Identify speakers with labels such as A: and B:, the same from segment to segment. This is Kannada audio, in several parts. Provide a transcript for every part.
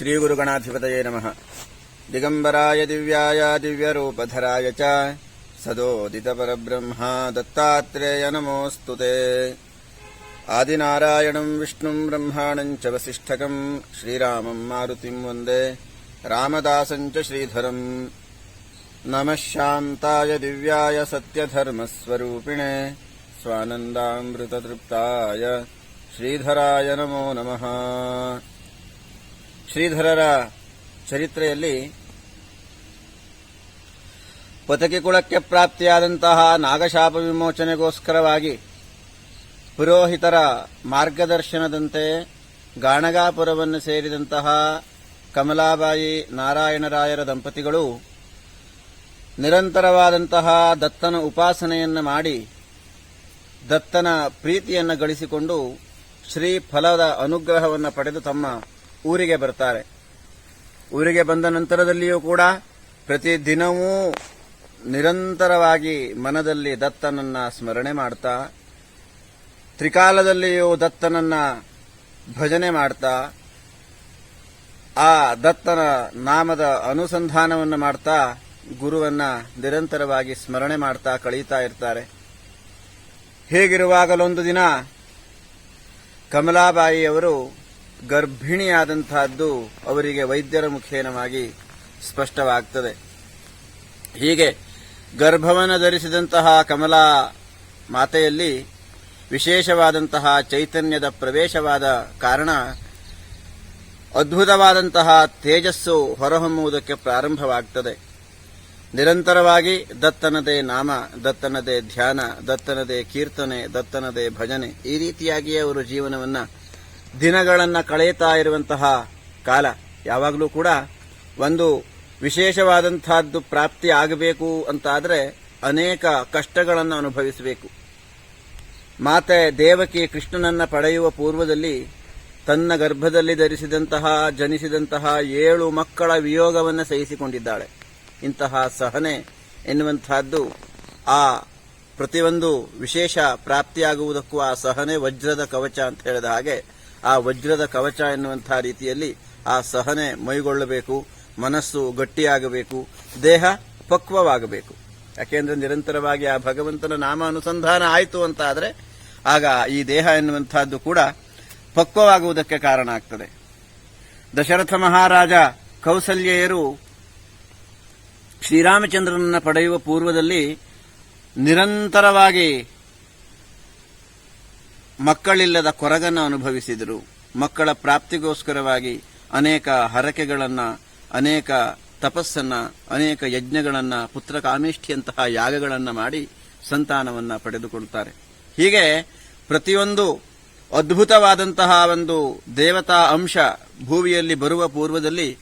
A: श्रीगुरुगणाधिपतये नमः दिगम्बराय दिव्याय दिव्यरूपधराय च सदोदितपरब्रह्मा दत्तात्रेय नमोऽस्तु ते आदिनारायणम् विष्णुम् ब्रह्माणम् च वसिष्ठकम् श्रीरामम् मारुतिम् वन्दे रामदासम् च श्रीधरम् नमः शान्ताय दिव्याय सत्यधर्मस्वरूपिणे स्वानन्दामृततृप्ताय श्रीधराय नमो नमः ಶ್ರೀಧರರ ಚರಿತ್ರೆಯಲ್ಲಿ ಕುಳಕ್ಕೆ ಪ್ರಾಪ್ತಿಯಾದಂತಹ ನಾಗಶಾಪ ವಿಮೋಚನೆಗೋಸ್ಕರವಾಗಿ ಪುರೋಹಿತರ ಮಾರ್ಗದರ್ಶನದಂತೆ ಗಾಣಗಾಪುರವನ್ನು ಸೇರಿದಂತಹ ಕಮಲಾಬಾಯಿ ನಾರಾಯಣರಾಯರ ದಂಪತಿಗಳು ನಿರಂತರವಾದಂತಹ ದತ್ತನ ಉಪಾಸನೆಯನ್ನು ಮಾಡಿ ದತ್ತನ ಪ್ರೀತಿಯನ್ನು ಗಳಿಸಿಕೊಂಡು ಶ್ರೀ ಫಲದ ಅನುಗ್ರಹವನ್ನು ಪಡೆದು ತಮ್ಮ ಊರಿಗೆ ಬರ್ತಾರೆ. ಊರಿಗೆ ಬಂದ ನಂತರದಲ್ಲಿಯೂ ಕೂಡ ಪ್ರತಿದಿನವೂ ನಿರಂತರವಾಗಿ ಮನದಲ್ಲಿ ದತ್ತನನ್ನ ಸ್ಮರಣೆ ಮಾಡ್ತಾ, ತ್ರಿಕಾಲದಲ್ಲಿಯೂ ದತ್ತನನ್ನ ಭಜನೆ ಮಾಡ್ತಾ, ಆ ದತ್ತನ ನಾಮದ ಅನುಸಂಧಾನವನ್ನು ಮಾಡ್ತಾ ಗುರುವನ್ನ ನಿರಂತರವಾಗಿ ಸ್ಮರಣೆ ಮಾಡ್ತಾ ಕಳೀತಾ ಇರ್ತಾರೆ. ಹೇಗಿರುವಾಗಲೊಂದು ದಿನ ಕಮಲಾಬಾಯಿಯವರು ಗರ್ಭಿಣಿಯಾದಂತಹದ್ದು ಅವರಿಗೆ ವೈದ್ಯರ ಮುಖೇನವಾಗಿ ಸ್ಪಷ್ಟವಾಗ್ತದೆ. ಹೀಗೆ ಗರ್ಭವನ್ನು ಧರಿಸಿದಂತಹ ಕಮಲಾ ಮಾತೆಯಲ್ಲಿ ವಿಶೇಷವಾದಂತಹ ಚೈತನ್ಯದ ಪ್ರವೇಶವಾದ ಕಾರಣ ಅದ್ಭುತವಾದಂತಹ ತೇಜಸ್ಸು ಹೊರಹೊಮ್ಮುವುದಕ್ಕೆ ಪ್ರಾರಂಭವಾಗ್ತದೆ. ನಿರಂತರವಾಗಿ ದತ್ತನದೇ ನಾಮ, ದತ್ತನದೇ ಧ್ಯಾನ, ದತ್ತನದೇ ಕೀರ್ತನೆ, ದತ್ತನದೇ ಭಜನೆ ಈ ರೀತಿಯಾಗಿಯೇ ಅವರು ಜೀವನವನ್ನ ದಿನಗಳನ್ನ ಕಳೆಯುತ್ತಾ ಇರುವಂತಹ ಕಾಲ ಯಾವಾಗಲೂ ಕೂಡ ಒಂದು ವಿಶೇಷವಾದಂತಹದ್ದು ಪ್ರಾಪ್ತಿ ಆಗಬೇಕು ಅಂತಾದರೆ ಅನೇಕ ಕಷ್ಟಗಳನ್ನು ಅನುಭವಿಸಬೇಕು. ಮಾತೆ ದೇವಕಿ ಕೃಷ್ಣನನ್ನ ಪಡೆಯುವ ಪೂರ್ವದಲ್ಲಿ ತನ್ನ ಗರ್ಭದಲ್ಲಿ ಧರಿಸಿದಂತಹ, ಜನಿಸಿದಂತಹ ಏಳು ಮಕ್ಕಳ ವಿಯೋಗವನ್ನು ಸಹಿಸಿಕೊಂಡಿದ್ದಾಳೆ. ಇಂತಹ ಸಹನೆ ಎನ್ನುವಂತಹದ್ದು ಆ ಪ್ರತಿಯೊಂದು ವಿಶೇಷ ಪ್ರಾಪ್ತಿಯಾಗುವುದಕ್ಕೂ ಆ ಸಹನೆ ವಜ್ರದ ಕವಚ ಅಂತ ಹೇಳಿದ ಹಾಗೆ ಆ ವಜ್ರದ ಕವಚ ಎನ್ನುವಂತಹ ರೀತಿಯಲ್ಲಿ ಆ ಸಹನೆ ಮೈಗೊಳ್ಳಬೇಕು, ಮನಸ್ಸು ಗಟ್ಟಿಯಾಗಬೇಕು, ದೇಹ ಪಕ್ವವಾಗಬೇಕು. ಯಾಕೆಂದ್ರೆ ನಿರಂತರವಾಗಿ ಆ ಭಗವಂತನ ನಾಮ ಅನುಸಂಧಾನ ಆಯಿತು ಅಂತ ಆದರೆ ಆಗ ಈ ದೇಹ ಎನ್ನುವಂತಹದ್ದು ಕೂಡ ಪಕ್ವವಾಗುವುದಕ್ಕೆ ಕಾರಣ ಆಗ್ತದೆ. ದಶರಥ ಮಹಾರಾಜ ಕೌಸಲ್ಯರು ಶ್ರೀರಾಮಚಂದ್ರನನ್ನ ಪಡೆಯುವ ಪೂರ್ವದಲ್ಲಿ ನಿರಂತರವಾಗಿ ಮಕ್ಕಳಿಲ್ಲದ ಕೊರಗನ್ನು ಅನುಭವಿಸಿದರು. ಮಕ್ಕಳ ಪ್ರಾಪ್ತಿಗೋಸ್ಕರವಾಗಿ ಅನೇಕ ಹರಕೆಗಳನ್ನು, ಅನೇಕ ತಪಸ್ಸನ್ನ, ಅನೇಕ ಯಜ್ಞಗಳನ್ನು ಪುತ್ರ ಕಾಮೇಷ್ಠಿಯಂತಹ ಯಾಗಗಳನ್ನು ಮಾಡಿ ಸಂತಾನವನ್ನ ಪಡೆದುಕೊಳ್ತಾರೆ. ಹೀಗೆ ಪ್ರತಿಯೊಂದು ಅದ್ಭುತವಾದಂತಹ ಒಂದು ದೇವತಾ ಅಂಶ ಭೂಮಿಯಲ್ಲಿ ಬರುವ ಪೂರ್ವದಲ್ಲಿ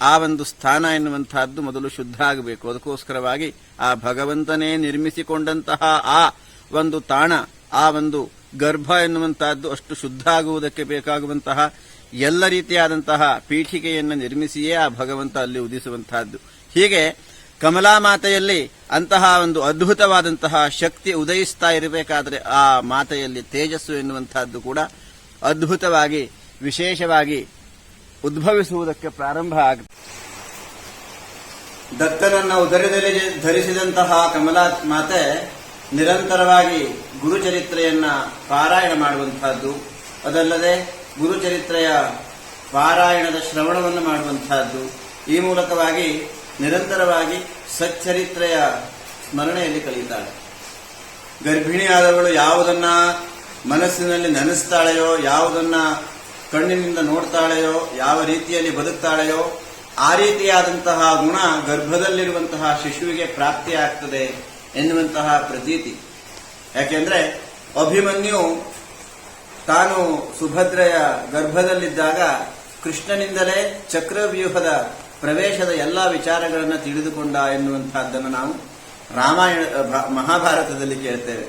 A: ಆ ಒಂದು ಸ್ಥಾನ ಎನ್ನುವಂತಹದ್ದು ಮೊದಲು ಶುದ್ಧ ಆಗಬೇಕು. ಅದಕ್ಕೋಸ್ಕರವಾಗಿ ಆ ಭಗವಂತನೇ ನಿರ್ಮಿಸಿಕೊಂಡಂತಹ ಆ ಒಂದು ತಾಣ, ಆ ಒಂದು ಗರ್ಭ ಎನ್ನುವಂತಹದ್ದು ಅಷ್ಟು ಶುದ್ಧ ಆಗುವುದಕ್ಕೆ ಬೇಕಾಗುವಂತಹ ಎಲ್ಲ ರೀತಿಯಾದಂತಹ ಪೀಠಿಕೆಯನ್ನು ನಿರ್ಮಿಸಿಯೇ ಆ ಭಗವಂತ ಅಲ್ಲಿ ಉದಿಸುವಂತಹದ್ದು. ಹೀಗೆ ಕಮಲಾ ಮಾತೆಯಲ್ಲಿ ಅಂತಹ ಒಂದು ಅದ್ಭುತವಾದಂತಹ ಶಕ್ತಿ ಉದಯಿಸ್ತಾ ಇರಬೇಕಾದ್ರೆ ಆ ಮಾತೆಯಲ್ಲಿ ತೇಜಸ್ಸು ಎನ್ನುವಂತಹದ್ದು ಕೂಡ ಅದ್ಭುತವಾಗಿ, ವಿಶೇಷವಾಗಿ ಉದ್ಭವಿಸುವುದಕ್ಕೆ ಪ್ರಾರಂಭ ಆಗುತ್ತೆ. ದತ್ತನನ್ನ ಉದರದಲ್ಲಿ ಧರಿಸಿದಂತಹ ಕಮಲಾ ಮಾತೆ ನಿರಂತರವಾಗಿ ಗುರುಚರಿತ್ರೆಯನ್ನ ಪಾರಾಯಣ ಮಾಡುವಂತಹದ್ದು, ಅದಲ್ಲದೆ ಗುರುಚರಿತ್ರೆಯ ಪಾರಾಯಣದ ಶ್ರವಣವನ್ನು ಮಾಡುವಂತಹದ್ದು, ಈ ಮೂಲಕವಾಗಿ ನಿರಂತರವಾಗಿ ಸಚ್ಚರಿತ್ರೆಯ ಸ್ಮರಣೆಯಲ್ಲಿ ಕಲಿತಾಳೆ ಗರ್ಭಿಣಿಯಾದವಳು ಯಾವುದನ್ನ ಮನಸ್ಸಿನಲ್ಲಿ ನೆನೆಸ್ತಾಳೆಯೋ, ಯಾವುದನ್ನ ಕಣ್ಣಿನಿಂದ ನೋಡ್ತಾಳೆಯೋ, ಯಾವ ರೀತಿಯಲ್ಲಿ ಬದುಕ್ತಾಳೆಯೋ, ಆ ರೀತಿಯಾದಂತಹ ಗುಣ ಗರ್ಭದಲ್ಲಿರುವಂತಹ ಶಿಶುವಿಗೆ ಪ್ರಾಪ್ತಿಯಾಗ್ತದೆ. ಎನ್ನುವಂತಹ ಪ್ರತೀತಿ. ಯಾಕೆಂದ್ರೆ ಅಭಿಮನ್ಯು ತಾನು ಸುಭದ್ರೆಯ ಗರ್ಭದಲ್ಲಿದ್ದಾಗ ಕೃಷ್ಣನಿಂದಲೇ ಚಕ್ರವ್ಯೂಹದ ಪ್ರವೇಶದ ಎಲ್ಲ ವಿಚಾರಗಳನ್ನು ತಿಳಿದುಕೊಂಡ ಎನ್ನುವಂತಹದ್ದನ್ನು ನಾವು ರಾಮಾಯಣ ಮಹಾಭಾರತದಲ್ಲಿ ಕೇಳ್ತೇವೆ.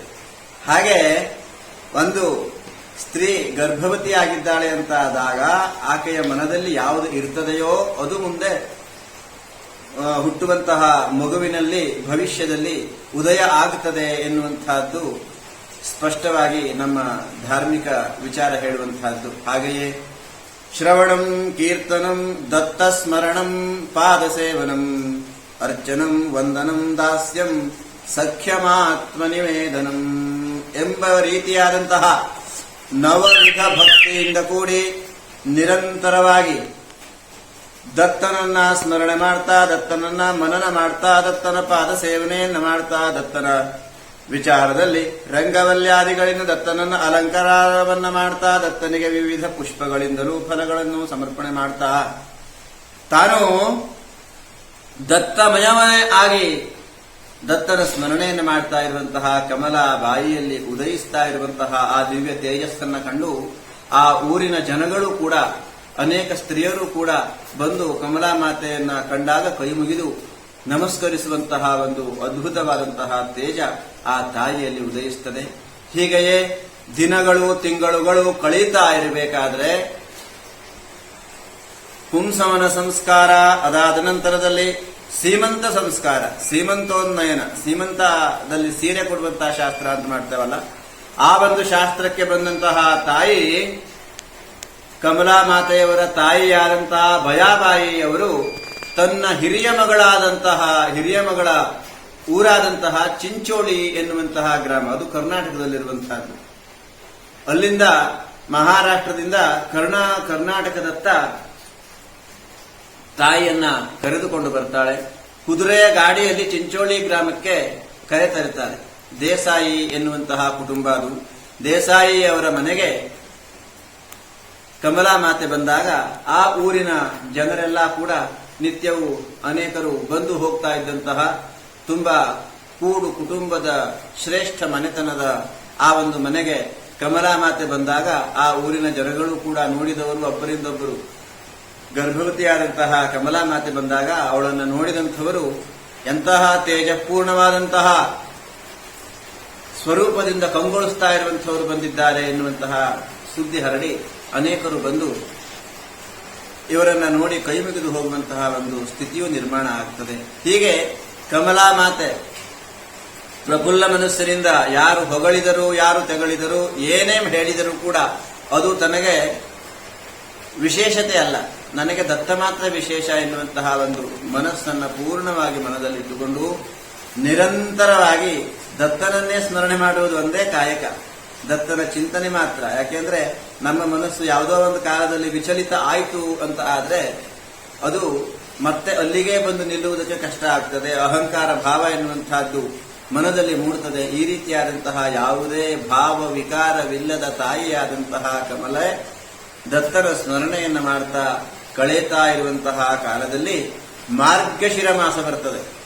A: ಹಾಗೆ ಒಂದು ಸ್ತ್ರೀ ಗರ್ಭವತಿಯಾಗಿದ್ದಾಳೆ ಅಂತ ಆದಾಗ ಆಕೆಯ ಮನದಲ್ಲಿ ಯಾವುದು ಇರ್ತದೆಯೋ ಅದು ಮುಂದೆ ಹುಟ್ಟುವಂತಹ ಮಗುವಿನಲ್ಲಿ ಭವಿಷ್ಯದಲ್ಲಿ ಉದಯ ಆಗುತ್ತದೆ ಎನ್ನುವಂತಹದ್ದು ಸ್ಪಷ್ಟವಾಗಿ ನಮ್ಮ ಧಾರ್ಮಿಕ ವಿಚಾರ ಹೇಳುವಂತಹದ್ದು ಹಾಗೆಯೇ ಶ್ರವಣಂ, ಕೀರ್ತನಂ ದತ್ತ ಸ್ಮರಣಂ ಪಾದ ಸೇವನಂ ಅರ್ಚನಂ, ವಂದನಂ, ದಾಸ್ಯಂ, ಸಖ್ಯಮಾತ್ಮನಿವೇದನಂ ಎಂಬ ರೀತಿಯಾದಂತಹ ನವವಿಧ ಭಕ್ತಿಯಿಂದ ಕೂಡಿ ನಿರಂತರವಾಗಿ ದತ್ತನನ್ನ ಸ್ಮರಣೆ ಮಾಡ್ತಾ, ದತ್ತನನ್ನ ಮನನ ಮಾಡ್ತಾ, ದತ್ತನ ಪಾದ ಸೇವನೆಯನ್ನ ಮಾಡ್ತಾ, ದತ್ತನ ವಿಚಾರದಲ್ಲಿ ರಂಗವಲ್ಯಾದಿಗಳಿಂದ ದತ್ತನನ್ನ ಅಲಂಕಾರವನ್ನ ಮಾಡ್ತಾ, ದತ್ತನಿಗೆ ವಿವಿಧ ಪುಷ್ಪಗಳಿಂದಲೂ ಫಲಗಳನ್ನು ಸಮರ್ಪಣೆ ಮಾಡ್ತಾ. ತಾನು ದತ್ತಮಯವೇ ಆಗಿ ದತ್ತನ ಸ್ಮರಣೆಯನ್ನು ಮಾಡ್ತಾ ಇರುವಂತಹ ಕಮಲ ಬಾಯಿಯಲ್ಲಿ ಉದಯಿಸ್ತಾ ಇರುವಂತಹ ಆ ದಿವ್ಯ ತೇಜಸ್ಸನ್ನ ಕಂಡು ಆ ಊರಿನ ಜನಗಳು ಕೂಡ ಅನೇಕ ಸ್ತ್ರೀಯರು ಕೂಡ ಬಂದು ಕಮಲಾ ಮಾತೆಯನ್ನ ಕಂಡಾಗ ಕೈ ಮುಗಿದು ನಮಸ್ಕರಿಸುವಂತಹ ಒಂದು ಅದ್ಭುತವಾದಂತಹ ತೇಜ ಆ ತಾಯಿಯಲ್ಲಿ ಉದಯಿಸುತ್ತದೆ. ಹೀಗೆಯೇ ದಿನಗಳು, ತಿಂಗಳುಗಳು ಕಳೀತಾ ಇರಬೇಕಾದ್ರೆ ಪುಂಸವನ ಸಂಸ್ಕಾರ ಅದಾದ ನಂತರದಲ್ಲಿ ಸೀಮಂತ ಸಂಸ್ಕಾರ, ಸೀಮಂತೋನ್ನಯನ, ಸೀಮಂತದಲ್ಲಿ ಸೀರೆ ಕೊಡುವಂತಹ ಶಾಸ್ತ್ರ ಅಂತ ಮಾಡ್ತೇವಲ್ಲ, ಆ ಒಂದು ಶಾಸ್ತ್ರಕ್ಕೆ ಬಂದಂತಹ ತಾಯಿ ಕಮಲಾ ಮಾತೆಯವರ ತಾಯಿಯಾದಂತಹ ಭಯಾಬಾಯಿಯವರು ತನ್ನ ಹಿರಿಯ ಮಗಳಾದಂತಹ, ಹಿರಿಯ ಮಗಳ ಊರಾದಂತಹ ಚಿಂಚೋಳಿ ಎನ್ನುವಂತಹ ಗ್ರಾಮ. ಅದು ಕರ್ನಾಟಕದಲ್ಲಿರುವಂತಹದ್ದು ಅಲ್ಲಿಂದ ಮಹಾರಾಷ್ಟ್ರದಿಂದ ಕರ್ಣ ಕರ್ನಾಟಕದತ್ತ ತಾಯಿಯನ್ನ ಕರೆದುಕೊಂಡು ಬರ್ತಾಳೆ. ಕುದುರೆಯ ಗಾಡಿಯಲ್ಲಿ ಚಿಂಚೋಳಿ ಗ್ರಾಮಕ್ಕೆ ಕರೆ ತರುತ್ತಾರೆ. ದೇಸಾಯಿ ಎನ್ನುವಂತಹ ಕುಟುಂಬ ಅದು. ದೇಸಾಯಿ ಅವರ ಮನೆಗೆ ಕಮಲಾ ಮಾತೆ ಬಂದಾಗ ಆ ಊರಿನ ಜನರೆಲ್ಲ ಕೂಡ ನಿತ್ಯವೂ ಅನೇಕರು ಬಂದು ಹೋಗ್ತಾ ಇದ್ದಂತಹ ತುಂಬಾ ಕೂಡು ಕುಟುಂಬದ ಶ್ರೇಷ್ಠ ಮನೆತನದ ಆ ಒಂದು ಮನೆಗೆ ಕಮಲಾ ಮಾತೆ ಬಂದಾಗ ಆ ಊರಿನ ಜನಗಳು ಕೂಡ ನೋಡಿದವರು ಒಬ್ಬರಿಂದೊಬ್ಬರು. ಗರ್ಭವತಿಯಾದಂತಹ ಕಮಲಾ ಮಾತೆ ಬಂದಾಗ ಅವಳನ್ನು ನೋಡಿದಂಥವರು ಎಂತಹ ತೇಜಪೂರ್ಣವಾದಂತಹ ಸ್ವರೂಪದಿಂದ ಕಂಗೊಳಿಸ್ತಾ ಇರುವಂತಹವರು ಬಂದಿದ್ದಾರೆ ಎನ್ನುವಂತಹ ಸುದ್ದಿ ಹರಡಿ. ಅನೇಕರು ಬಂದು ಇವರನ್ನ ನೋಡಿ ಕೈ ಮುಗಿದು ಹೋಗುವಂತಹ ಒಂದು ಸ್ಥಿತಿಯು ನಿರ್ಮಾಣ ಆಗ್ತದೆ. ಹೀಗೆ ಕಮಲಾ ಮಾತೆ ಪ್ರಫುಲ್ಲ ಮನಸ್ಸಿನಿಂದ ಯಾರು ಹೊಗಳಿದರು, ಯಾರು ತೆಗಳಿದರು, ಏನೇ ಹೇಳಿದರೂ ಕೂಡ ಅದು ತನಗೆ ವಿಶೇಷತೆ ಅಲ್ಲ. ನನಗೆ ದತ್ತ ಮಾತ್ರ ವಿಶೇಷ ಎನ್ನುವಂತಹ ಒಂದು ಮನಸ್ಸನ್ನು ಪೂರ್ಣವಾಗಿ ಮನದಲ್ಲಿಟ್ಟುಕೊಂಡು ನಿರಂತರವಾಗಿ ದತ್ತನನ್ನೇ ಸ್ಮರಣೆ ಮಾಡುವುದು ಒಂದೇ ಕಾಯಕ. ದತ್ತನ ಚಿಂತನೆ ಮಾತ್ರ. ಯಾಕೆಂದ್ರೆ ನಮ್ಮ ಮನಸ್ಸು ಯಾವುದೋ ಒಂದು ಕಾಲದಲ್ಲಿ ವಿಚಲಿತ ಆಯಿತು ಅಂತ ಆದ್ರೆ ಅದು ಮತ್ತೆ ಅಲ್ಲಿಗೆ ಬಂದು ನಿಲ್ಲುವುದಕ್ಕೆ ಕಷ್ಟ ಆಗ್ತದೆ. ಅಹಂಕಾರ ಭಾವ ಎನ್ನುವಂತಹದ್ದು ಮನದಲ್ಲಿ ಮೂಡುತ್ತದೆ. ಈ ರೀತಿಯಾದಂತಹ ಯಾವುದೇ ಭಾವ ವಿಕಾರವಿಲ್ಲದ ತಾಯಿಯಾದಂತಹ ಕಮಲೆ ದತ್ತರ ಸ್ಮರಣೆಯನ್ನು ಮಾಡ್ತಾ ಕಳೆಯುತ್ತಾ ಇರುವಂತಹ ಕಾಲದಲ್ಲಿ ಮಾರ್ಗಶಿರ ಮಾಸ ಬರ್ತದೆ.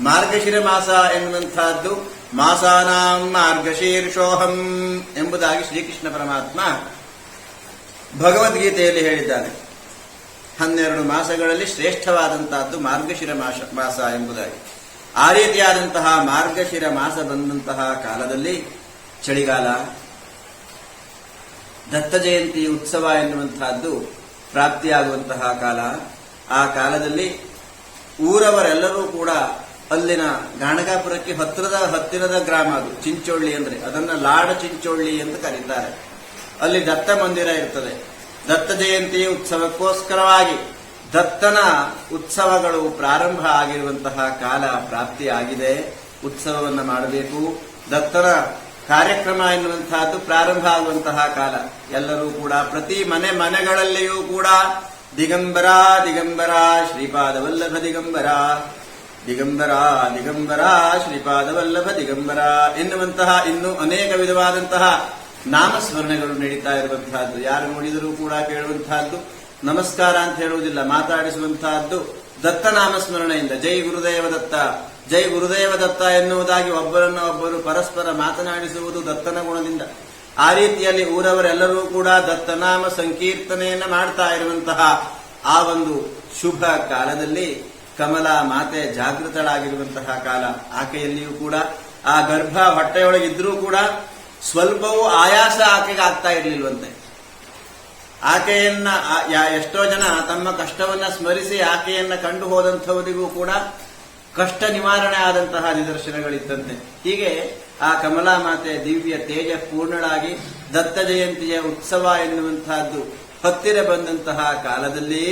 A: ಮಾರ್ಗಶಿರ ಮಾಸ ಎನ್ನುವಂತಹದ್ದು ಮಾಸಾನಾಂ ಮಾರ್ಗಶೀರ್ಷೋಹಂ ಎಂಬುದಾಗಿ ಶ್ರೀಕೃಷ್ಣ ಪರಮಾತ್ಮ ಭಗವದ್ಗೀತೆಯಲ್ಲಿ ಹೇಳಿದ್ದಾನೆ. ಹನ್ನೆರಡು ಮಾಸಗಳಲ್ಲಿ ಶ್ರೇಷ್ಠವಾದಂತಹದ್ದು ಮಾರ್ಗಶಿರ ಮಾಸ ಮಾಸ ಎಂಬುದಾಗಿ. ಆ ರೀತಿಯಾದಂತಹ ಮಾರ್ಗಶಿರ ಮಾಸ ಬಂದಂತಹ ಕಾಲದಲ್ಲಿ ಚಳಿಗಾಲ, ದತ್ತ ಜಯಂತಿ ಉತ್ಸವ ಎನ್ನುವಂತಹದ್ದು ಪ್ರಾಪ್ತಿಯಾಗುವಂತಹ ಕಾಲ. ಆ ಕಾಲದಲ್ಲಿ ಊರವರೆಲ್ಲರೂ ಕೂಡ ಅಲ್ಲಿನ ಗಾಣಗಾಪುರಕ್ಕೆ ಹತ್ತಿರದ ಹತ್ತಿರದ ಗ್ರಾಮ ಅದು, ಚಿಂಚೋಳ್ಳಿ ಅಂದ್ರೆ. ಅದನ್ನ ಲಾಡ ಚಿಂಚೋಳ್ಳಿ ಎಂದು ಕರೀತಾರೆ. ಅಲ್ಲಿ ದತ್ತ ಮಂದಿರ ಇರ್ತದೆ. ದತ್ತ ಜಯಂತಿ ಉತ್ಸವಕ್ಕೋಸ್ಕರವಾಗಿ ದತ್ತನ ಉತ್ಸವಗಳು ಪ್ರಾರಂಭ ಆಗಿರುವಂತಹ ಕಾಲ ಪ್ರಾಪ್ತಿಯಾಗಿದೆ ಉತ್ಸವವನ್ನ ಮಾಡಬೇಕು. ದತ್ತನ ಕಾರ್ಯಕ್ರಮ ಎನ್ನುವಂತಹದ್ದು ಪ್ರಾರಂಭ ಆಗುವಂತಹ ಕಾಲ. ಎಲ್ಲರೂ ಕೂಡ ಪ್ರತಿ ಮನೆ ಮನೆಗಳಲ್ಲಿಯೂ ಕೂಡ ದಿಗಂಬರ ದಿಗಂಬರ, ಶ್ರೀಪಾದವಲ್ಲಭ ದಿಗಂಬರ. ದಿಗಂಬರ ದಿಗಂಬರ ಶ್ರೀಪಾದ ವಲ್ಲಭ ದಿಗಂಬರ ಎನ್ನುವಂತಹ ಇನ್ನು ಅನೇಕ ವಿಧವಾದಂತಹ ನಾಮಸ್ಮರಣೆಗಳು ನಡೀತಾ ಇರುವಂತಹದ್ದು. ಯಾರು ನೋಡಿದರೂ ಕೂಡ ಕೇಳುವಂತಹದ್ದು, ನಮಸ್ಕಾರ ಅಂತ ಹೇಳುವುದಿಲ್ಲ, ಮಾತಾಡಿಸುವಂತಹದ್ದು ದತ್ತ ನಾಮಸ್ಮರಣೆಯಿಂದ. ಜೈ ಗುರುದೇವ ದತ್ತ ಜೈ ಗುರುದೇವ ದತ್ತ ಎನ್ನುವುದಾಗಿ ಒಬ್ಬರನ್ನ ಒಬ್ಬರು ಪರಸ್ಪರ ಮಾತನಾಡಿಸುವುದು ದತ್ತನ ಗುಣದಿಂದ. ಆ ರೀತಿಯಲ್ಲಿ ಊರವರೆಲ್ಲರೂ ಕೂಡ ದತ್ತನಾಮ ಸಂಕೀರ್ತನೆಯನ್ನ ಮಾಡ್ತಾ ಇರುವಂತಹ ಆ ಒಂದು ಶುಭ ಕಾಲದಲ್ಲಿ ಕಮಲಾ ಮಾತೆ ಜಾಗೃತಳಾಗಿರುವಂತಹ ಕಾಲ ಆಕೆಯಲ್ಲಿಯೂ ಕೂಡ, ಆ ಗರ್ಭ ಹೊಟ್ಟೆಯೊಳಗಿದ್ರೂ ಕೂಡ ಸ್ವಲ್ಪವೂ ಆಯಾಸ ಆಕೆಗೆ ಆಗ್ತಾ ಇರಲಿಲ್ವಂತೆ. ಆಕೆಯನ್ನ ಎಷ್ಟೋ ಜನ ತಮ್ಮ ಕಷ್ಟವನ್ನ ಸ್ಮರಿಸಿ ಆಕೆಯನ್ನ ಕಂಡು ಹೋದಂಥವರಿಗೂ ಕೂಡ ಕಷ್ಟ ನಿವಾರಣೆ ಆದಂತಹ ನಿದರ್ಶನಗಳಿದ್ದಂತೆ. ಹೀಗೆ ಆ ಕಮಲಾ ಮಾತೆ ದಿವ್ಯ ತೇಜ ಪೂರ್ಣಳಾಗಿ ದತ್ತ ಜಯಂತಿಯ ಉತ್ಸವ ಎನ್ನುವಂತಹದ್ದು ಹತ್ತಿರ ಬಂದಂತಹ ಕಾಲದಲ್ಲಿ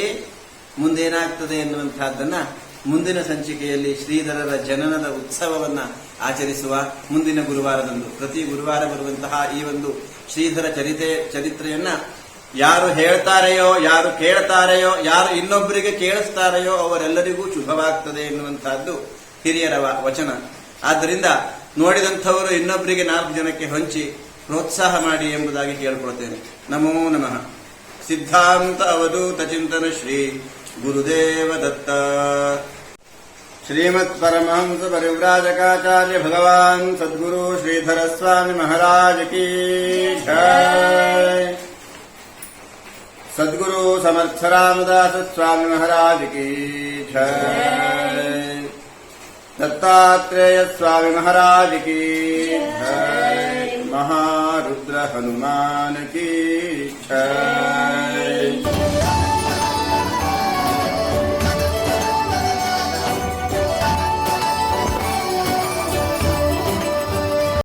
A: ಮುಂದೇನಾಗ್ತದೆ ಎನ್ನುವಂತಹದ್ದನ್ನ ಮುಂದಿನ ಸಂಚಿಕೆಯಲ್ಲಿ ಶ್ರೀಧರರ ಜನನದ ಉತ್ಸವವನ್ನ ಆಚರಿಸುವ ಮುಂದಿನ ಗುರುವಾರದಂದು. ಪ್ರತಿ ಗುರುವಾರ ಬರುವಂತಹ ಈ ಒಂದು ಶ್ರೀಧರ ಚರಿತೆ, ಚರಿತ್ರೆಯನ್ನ ಯಾರು ಹೇಳ್ತಾರೆಯೋ, ಯಾರು ಕೇಳ್ತಾರೆಯೋ, ಯಾರು ಇನ್ನೊಬ್ಬರಿಗೆ ಕೇಳಿಸ್ತಾರೆಯೋ ಅವರೆಲ್ಲರಿಗೂ ಶುಭವಾಗ್ತದೆ ಎನ್ನುವಂತಹದ್ದು ಹಿರಿಯರ ವಚನ. ಆದ್ದರಿಂದ ನೋಡಿದಂಥವರು ಇನ್ನೊಬ್ಬರಿಗೆ ನಾಲ್ಕು ಜನಕ್ಕೆ ಹಂಚಿ ಪ್ರೋತ್ಸಾಹ ಮಾಡಿ ಎಂಬುದಾಗಿ ಕೇಳ್ಕೊಳ್ತೇನೆ. ನಮೋ ನಮಃ. सिद्धान्त अवदूतचिन्तन श्रीगुरुदेव श्रीमत्परमहंस परिव्राजकाचार्य भगवान् सद्गुरु श्रीधर समर्थ रामदास स्वामि महाराज की दत्तात्रेय स्वामि महाराज की महारुद्र हनुमान की Uh...